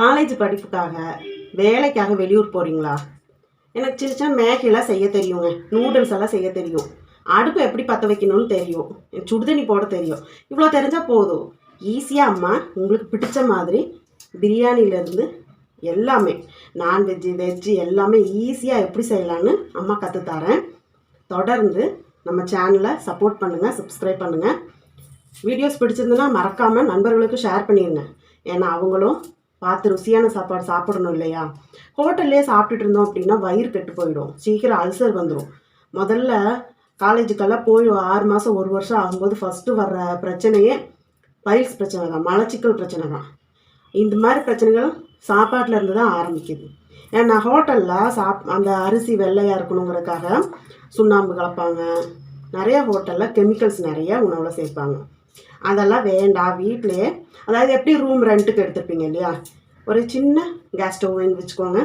College படிப்புக்காக வேலைக்காக வெளியூர் போகிறீங்களா எனக்கு சின்ன சின்ன மேகிலாம் செய்ய தெரியுங்க. நூடுல்ஸ் எல்லாம் செய்ய தெரியும். அடுப்பு எப்படி பற்ற வைக்கணும்னு தெரியும். சுடுதண்ணி போட தெரியும். இவ்வளோ தெரிஞ்சால் போதும். ஈஸியாக அம்மா உங்களுக்கு பிடிச்ச மாதிரி பிரியாணிலேருந்து எல்லாமே நான்வெஜ்ஜு வெஜ்ஜு எல்லாமே ஈஸியாக எப்படி செய்யலான்னு அம்மா கற்றுத்தரேன் தொடர்ந்து நம்ம சேனலை சப்போர்ட் பண்ணுங்கள் சப்ஸ்கிரைப் பண்ணுங்கள் வீடியோஸ் பிடிச்சிருந்துன்னா மறக்காமல் நண்பர்களுக்கு ஷேர் பண்ணிடுங்க ஏன்னா அவங்களும் பார்த்து ருசியான சாப்பாடு சாப்பிடணும் இல்லையா? ஹோட்டல்லே சாப்பிட்டுட்டு இருந்தோம் அப்படின்னா வயிறு கெட்டு போயிடும். சீக்கிரம் அல்சர் வந்துடும் முதல்ல காலேஜுக்கெல்லாம் போய் ஆறு மாதம் ஒரு வருஷம் ஆகும்போது ஃபஸ்ட்டு வர்ற பிரச்சனையே பைல்ஸ் பிரச்சனை தான். மலச்சிக்கல் பிரச்சனை தான். இந்த மாதிரி பிரச்சனைகள் சாப்பாட்டில் இருந்து தான் ஆரம்பிக்குது. ஏன்னா ஹோட்டலில் சாப் அந்த அரிசி வெள்ளையாக இருக்கணுங்கிறதுக்காக சுண்ணாம்பு கலப்பாங்க. நிறைய ஹோட்டலில் கெமிக்கல்ஸ் நிறைய உணவில் சேர்ப்பாங்க. அதெல்லாம் வேண்டாம். வீட்டிலே அதாவது எப்படி ரூம் ரெண்ட்டுக்கு எடுத்துருப்பீங்க இல்லையா? ஒரு சின்ன கேஸ் ஸ்டவ் வாங்கி வச்சுக்கோங்க.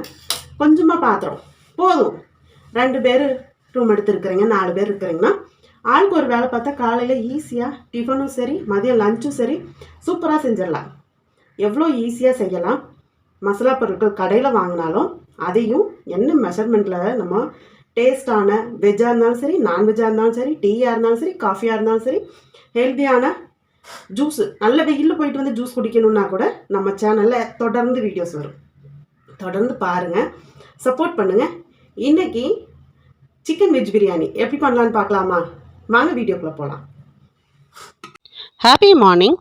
கொஞ்சமாக பாத்திரம். போதும். ரெண்டு பேர் ரூம் எடுத்துருக்குறீங்க நாலு பேர் இருக்கிறீங்கன்னா ஆளுக்கு ஒரு வேலை பார்த்தா காலையில் ஈஸியாக டிஃபனும் சரி மதியம் லஞ்சும் சரி சூப்பராக செஞ்சிடலாம். எவ்வளோ ஈஸியாக செய்யலாம்? மசாலா பொருட்கள் கடையில் வாங்கினாலும் அதையும் என்ன மெஷர்மெண்ட்டில் நம்ம டேஸ்டான வெஜ்ஜாக இருந்தாலும் சரி நான்வெஜ்ஜாக இருந்தாலும் சரி டீயாக இருந்தாலும் சரி காஃபியாக இருந்தாலும் சரி ஹெல்த்தியான ஜூஸு நல்ல வெயிலில் போயிட்டு வந்து ஜூஸ் குடிக்கணும்னா கூட நம்ம சேனலில் தொடர்ந்து வீடியோஸ் வரும். தொடர்ந்து பாருங்கள் சப்போர்ட் பண்ணுங்கள் இன்றைக்கி சிக்கன் வெஜ் பிரியாணி எப்படி பண்ணலான்னு பார்க்கலாமா? வாங்க வீடியோக்குள்ளே போகலாம் ஹாப்பி மார்னிங்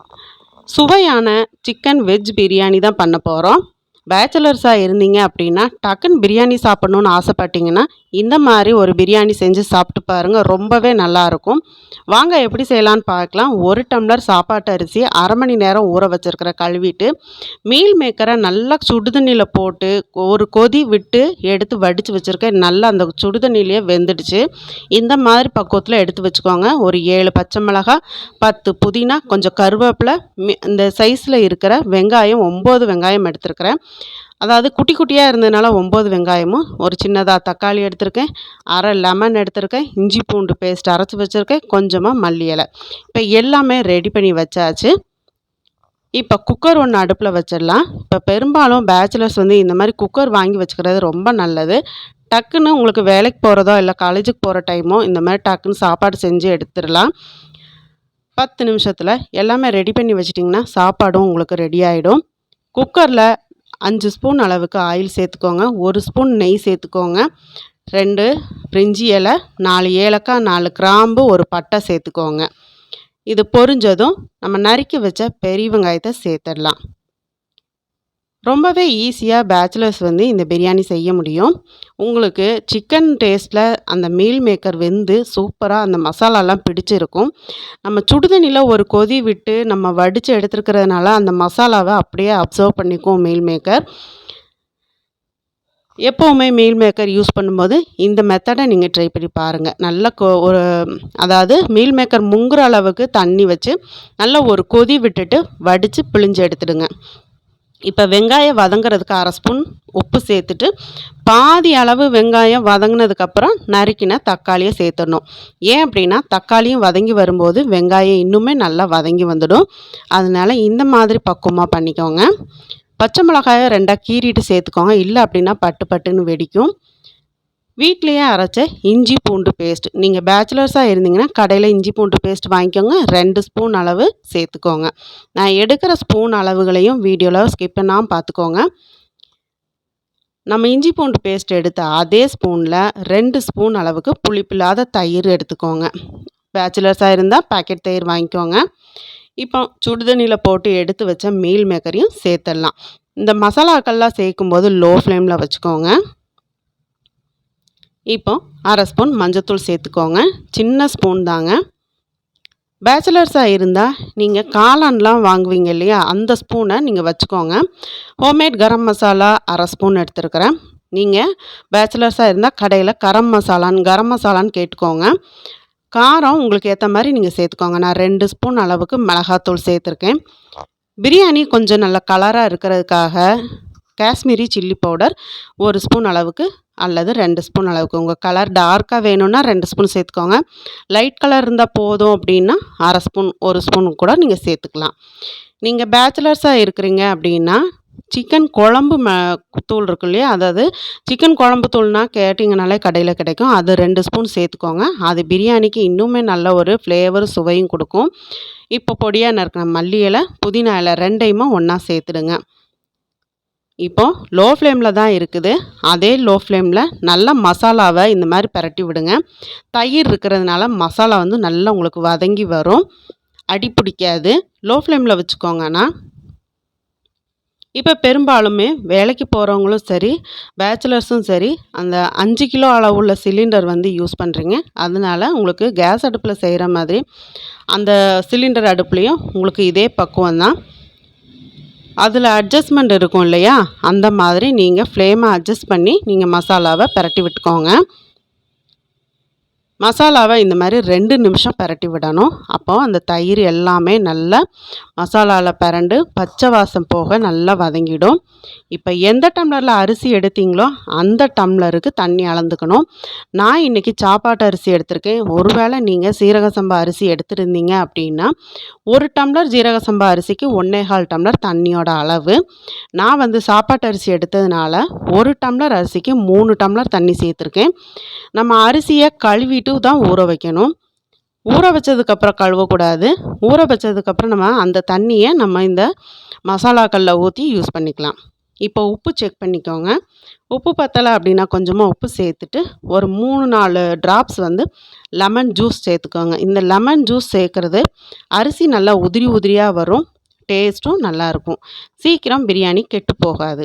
சுவையான சிக்கன் வெஜ் பிரியாணி தான் பண்ண போகிறோம் பேச்சுலர்ஸாக இருந்தீங்க அப்படின்னா டக்குன்னு பிரியாணி சாப்பிட்ணுன்னு ஆசைப்பட்டீங்கன்னா இந்த மாதிரி ஒரு பிரியாணி செஞ்சு சாப்பிட்டு பாருங்கள் ரொம்பவே நல்லாயிருக்கும் வாங்க எப்படி செய்யலான்னு பார்க்கலாம். ஒரு டம்ளர் சாப்பாட்டு அரிசி அரை மணி நேரம் ஊற வச்சுருக்கிற கழுவிட்டு மீல் மேக்கரை நல்லா சுடுதண்ணியில் போட்டு ஒரு கொதி விட்டு எடுத்து வடித்து வச்சுருக்கேன் நல்லா அந்த சுடுதண்ணிலேயே வெந்துடுச்சு. இந்த மாதிரி பக்குவத்தில் எடுத்து வச்சுக்கோங்க. ஒரு ஏழு பச்சை மிளகாய் பத்து புதினா கொஞ்சம் கருவேப்பிலை மி- இந்த சைஸில் இருக்கிற வெங்காயம் ஒம்பது வெங்காயம் எடுத்துருக்கிறேன். அதாவது குட்டி குட்டியாக இருந்ததுனால ஒம்பது வெங்காயமும் ஒரு சின்னதாக தக்காளி எடுத்திருக்கேன் அரை லெமன் எடுத்திருக்கேன் இஞ்சி பூண்டு பேஸ்ட் அரைச்சி வச்சுருக்கேன் கொஞ்சமாக மல்லி இலை. இப்போ எல்லாமே ரெடி பண்ணி வச்சாச்சு. இப்போ குக்கர் ஒன்று அடுப்பில் வச்சிடலாம். இப்போ பெரும்பாலும் பேச்சுலர்ஸ் வந்து இந்த மாதிரி குக்கர் வாங்கி வச்சுக்கிறது ரொம்ப நல்லது. டக்குன்னு உங்களுக்கு வேலைக்கு போகிறதோ இல்லை காலேஜுக்கு போகிற டைமோ இந்த மாதிரி டக்குன்னு சாப்பாடு செஞ்சு எடுத்துடலாம். பத்து நிமிஷத்தில் எல்லாமே ரெடி பண்ணி வச்சிட்டிங்கன்னா சாப்பாடும் உங்களுக்கு ரெடி ஆகிடும் குக்கரில் அஞ்சு ஸ்பூன் அளவுக்கு ஆயில் சேர்த்துக்கோங்க. ஒரு ஸ்பூன் நெய் சேர்த்துக்கோங்க. ரெண்டு பிரிஞ்சி இலை நாலு ஏலக்காய் நாலு கிராம்பு ஒரு பட்டை சேர்த்துக்கோங்க. இது பொரிஞ்சதும் நம்ம நறுக்கி வச்ச பெரிய வெங்காயத்தை சேர்த்துடலாம். ரொம்பவே ஈஸியாக பேச்சுலர்ஸ் வந்து இந்த பிரியாணி செய்ய முடியும். உங்களுக்கு சிக்கன் டேஸ்ட்டில் அந்த மீல் மேக்கர் வெந்து சூப்பராக அந்த மசாலாலாம் பிடிச்சிருக்கும். நம்ம சுடுதண்ணியில் ஒரு கொதி விட்டு நம்ம வடித்து எடுத்துருக்கிறதுனால அந்த மசாலாவை அப்படியே அப்சர்வ் பண்ணிக்கும் மீல் மேக்கர் எப்போவுமே மீல் மேக்கர் யூஸ் பண்ணும்போது இந்த மெத்தடை நீங்கள் ட்ரை பண்ணி பாருங்கள் நல்ல கொ ஒரு அதாவது மீல் மேக்கர் முங்குற அளவுக்கு தண்ணி வச்சு நல்லா ஒரு கொதி விட்டுட்டு வடித்து பிழிஞ்சு எடுத்துடுங்க. இப்போ வெங்காயம் வதங்குறதுக்கு அரை ஸ்பூன் உப்பு சேர்த்துட்டு பாதி அளவு வெங்காயம் வதங்கினதுக்கப்புறம் நறுக்கின தக்காளியை சேர்த்துடணும். ஏன் அப்படின்னா தக்காளியும் வதங்கி வரும்போது வெங்காயம் இன்னுமே நல்லா வதங்கி வந்துடும். அதனால இந்த மாதிரி பக்குவமாக பண்ணிக்கோங்க. பச்சை மிளகாயை ரெண்டாக கீறிட்டு சேர்த்துக்கோங்க. இல்லை அப்படின்னா பட்டு பட்டுன்னு வெடிக்கும். வீட்லேயே அரைச்ச இஞ்சி பூண்டு பேஸ்ட் நீங்கள் பேச்சுலர்ஸாக இருந்தீங்கன்னா கடையில் இஞ்சி பூண்டு பேஸ்ட் வாங்கிக்கோங்க. ரெண்டு ஸ்பூன் அளவு சேர்த்துக்கோங்க. நான் எடுக்கிற ஸ்பூன் அளவுகளையும் வீடியோவில் ஸ்கிப் பண்ணாமல் பார்த்துக்கோங்க நம்ம இஞ்சி பூண்டு பேஸ்ட் எடுத்த அதே ஸ்பூனில் ரெண்டு ஸ்பூன் அளவுக்கு புளிப்பில்லாத தயிர் எடுத்துக்கோங்க. பேச்சுலர்ஸாக இருந்தால் பாக்கெட் தயிர் வாங்கிக்கோங்க. இப்போ சுடுதண்ணியில் போட்டு எடுத்து வச்ச மீல் மேக்கரையும் சேர்த்துடலாம். இந்த மசாலாக்கள்லாம் சேர்க்கும்போது லோ ஃப்ளேமில் வச்சுக்கோங்க. இப்போ அரை ஸ்பூன் மஞ்சத்தூள் சேர்த்துக்கோங்க. சின்ன ஸ்பூன் தாங்க. பேச்சுலர்ஸாக இருந்தால் நீங்கள் காளான்லாம் வாங்குவீங்க இல்லையா? அந்த ஸ்பூனை நீங்கள் வச்சுக்கோங்க. ஹோம்மேட் கரம் மசாலா அரை ஸ்பூன் எடுத்துருக்கிறேன். நீங்கள் பேச்சுலர்ஸாக இருந்தால் கடையில் கரம் மசாலான்னு கரம் மசாலான்னு கேட்டுக்கோங்க. காரம் உங்களுக்கு ஏற்ற மாதிரி நீங்கள் சேர்த்துக்கோங்க. நான் ரெண்டு ஸ்பூன் அளவுக்கு மிளகாத்தூள் சேர்த்துருக்கேன். பிரியாணி கொஞ்சம் நல்ல கலராக இருக்கிறதுக்காக காஷ்மீரி சில்லி பவுடர் ஒரு ஸ்பூன் அளவுக்கு அல்லது ரெண்டு ஸ்பூன் அளவுக்கு. உங்கள் கலர் டார்க்காக வேணும்னா ரெண்டு ஸ்பூன் சேர்த்துக்கோங்க. லைட் கலர் இருந்தால் போதும் அப்படின்னா அரை ஸ்பூன் ஒரு ஸ்பூன் கூட நீங்கள் சேர்த்துக்கலாம். நீங்கள் பேச்சுலர்ஸாக இருக்கிறீங்க அப்படின்னா சிக்கன் குழம்பு ம தூள் இருக்கு இல்லையா? அதாவது சிக்கன் குழம்பு தூள்னால் கேட்டிங்கனாலே கடையில் கிடைக்கும். அது ரெண்டு ஸ்பூன் சேர்த்துக்கோங்க. அது பிரியாணிக்கு இன்னுமே நல்ல ஒரு ஃப்ளேவர் சுவையும் கொடுக்கும். இப்போ பொடியாக நறுக்கிற மல்லி இலை புதினா இலை ரெண்டையுமே ஒன்றா சேர்த்துடுங்க. இப்போ லோ ஃப்ளேமில் தான் இருக்குது. அதே லோ ஃப்ளேமில் நல்லா மசாலாவை இந்த மாதிரி பிரட்டி விடுங்க. தயிர் இருக்கிறதுனால மசாலா வந்து நல்லா உங்களுக்கு வதங்கி வரும். அடி பிடிக்காது. லோ ஃப்ளேமில் வச்சுக்கோங்கண்ணா இப்போ பெரும்பாலுமே வேலைக்கு போகிறவங்களும் சரி பேச்சுலர்ஸும் சரி அந்த அஞ்சு கிலோ அளவுள்ள சிலிண்டர் வந்து யூஸ் பண்ணுறீங்க அதனால உங்களுக்கு கேஸ் அடுப்பில் செய்கிற மாதிரி அந்த சிலிண்டர் அடுப்புலேயும் உங்களுக்கு இதே பக்குவம் தான். அதில் அட்ஜஸ்ட்மெண்ட் இருக்கும் இல்லையா? அந்த மாதிரி நீங்கள் ஃப்ளேமை அட்ஜஸ்ட் பண்ணி நீங்கள் மசாலாவை பிரட்டி விட்டுக்கோங்க. மசாலாவை இந்த மாதிரி ரெண்டு நிமிஷம் பிரட்டி விடணும். அப்போ அந்த தயிர் எல்லாமே நல்லா மசாலாவில் பிரண்டு பச்சை வாசம் போக நல்லா வதங்கிடும். இப்போ எந்த டம்ளரில் அரிசி எடுத்தீங்களோ அந்த டம்ளருக்கு தண்ணி அளந்துக்கணும். நான் இன்றைக்கி சாப்பாட்டு அரிசி எடுத்திருக்கேன். ஒருவேளை நீங்கள் சீரக சம்பா அரிசி எடுத்துருந்தீங்க அப்படின்னா ஒரு டம்ளர் ஜீரக சம்பா அரிசிக்கு ஒன்னேகால் டம்ளர் தண்ணியோட அளவு. நான் வந்து சாப்பாட்டு அரிசி எடுத்ததுனால ஒரு டம்ளர் அரிசிக்கு மூணு டம்ளர் தண்ணி சேர்த்துருக்கேன். நம்ம அரிசியை கழுவிட்டு தான் ஊற வைக்கணும். ஊற வச்சதுக்கப்புறம் கழுவக்கூடாது ஊற வச்சதுக்கப்புறம் நம்ம அந்த தண்ணியை நம்ம இந்த மசாலாக்களில் ஊற்றி யூஸ் பண்ணிக்கலாம். இப்போ உப்பு செக் பண்ணிக்கோங்க. உப்பு பத்தலை அப்படின்னா கொஞ்சமாக உப்பு சேர்த்துட்டு ஒரு மூணு நாலு ட்ராப்ஸ் வந்து லெமன் ஜூஸ் சேர்த்துக்கோங்க. இந்த லெமன் ஜூஸ் சேர்க்குறது அரிசி நல்லா உதிரி உதிரியாக வரும். டேஸ்ட்டும் நல்லாயிருக்கும் சீக்கிரம் பிரியாணி கெட்டு போகாது.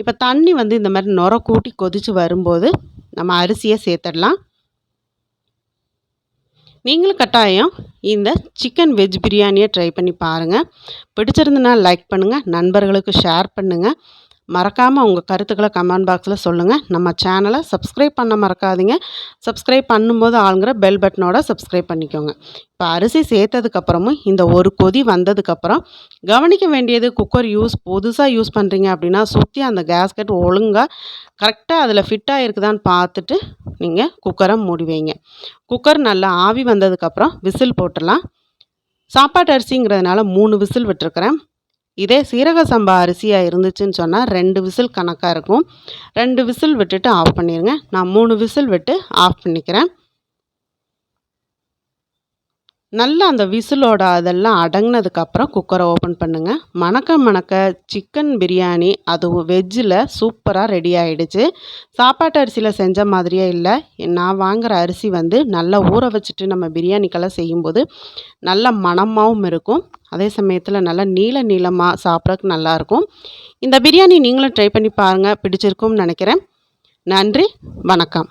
இப்போ தண்ணி வந்து இந்த மாதிரி நுர கூட்டி கொதித்து வரும்போது நம்ம அரிசியை சேர்த்துடலாம். நீங்களும் கட்டாயம் இந்த சிக்கன் வெஜ் பிரியாணியை ட்ரை பண்ணி பாருங்கள் பிடிச்சிருந்துன்னா லைக் பண்ணுங்கள் நண்பர்களுக்கு ஷேர் பண்ணுங்கள் மறக்காமல் உங்கள் கருத்துக்களை கமெண்ட் பாக்ஸில் சொல்லுங்கள் நம்ம சேனலை சப்ஸ்கிரைப் பண்ண மறக்காதீங்க. சப்ஸ்கிரைப் பண்ணும்போது ஆளுங்கிற பெல் பட்டனோட சப்ஸ்கிரைப் பண்ணிக்கோங்க. இப்போ அரிசி சேர்த்ததுக்கப்புறமும் இந்த ஒரு கொதி வந்ததுக்கப்புறம் கவனிக்க வேண்டியது குக்கர் யூஸ் புதுசாக யூஸ் பண்ணுறீங்க அப்படின்னா சுற்றி அந்த கேஸ்கெட் ஒழுங்காக கரெக்டாக அதில் ஃபிட்டாக இருக்குதான்னு பார்த்துட்டு நீங்கள் குக்கரை மூடி வைங்க. குக்கர் நல்லா ஆவி வந்ததுக்கப்புறம் விசில் போட்டுடலாம். சாப்பாட்டு அரிசிங்கிறதுனால மூணு விசில் விட்டுருக்குறேன். இதே சீரக சம்பா அரிசியாக இருந்துச்சுன்னு சொன்னால் ரெண்டு விசில் கணக்காக இருக்கும். ரெண்டு விசில் விட்டுட்டு ஆஃப் பண்ணிடுங்க நான் மூணு விசில் விட்டு ஆஃப் பண்ணிக்கிறேன். நல்லா அந்த விசிலோட அதெல்லாம் அடங்கினதுக்கப்புறம் குக்கரை ஓப்பன் பண்ணுங்கள் மணக்க மணக்க சிக்கன் பிரியாணி அதுவும் வெஜ்ஜில் சூப்பராக ரெடி ஆகிடுச்சு சாப்பாட்டு அரிசியில் செஞ்ச மாதிரியே இல்லை. நான் வாங்குகிற அரிசி வந்து நல்லா ஊற வச்சுட்டு நம்ம பிரியாணிக்கெல்லாம் செய்யும்போது நல்ல மணமாகவும் இருக்கும். அதே சமயத்தில் நல்லா நீள நீளமாக சாப்பிட்றதுக்கு நல்லாயிருக்கும் இந்த பிரியாணி நீங்களும் ட்ரை பண்ணி பாருங்கள் பிடிச்சிருக்கும்னு நினைக்கிறேன். நன்றி. வணக்கம்.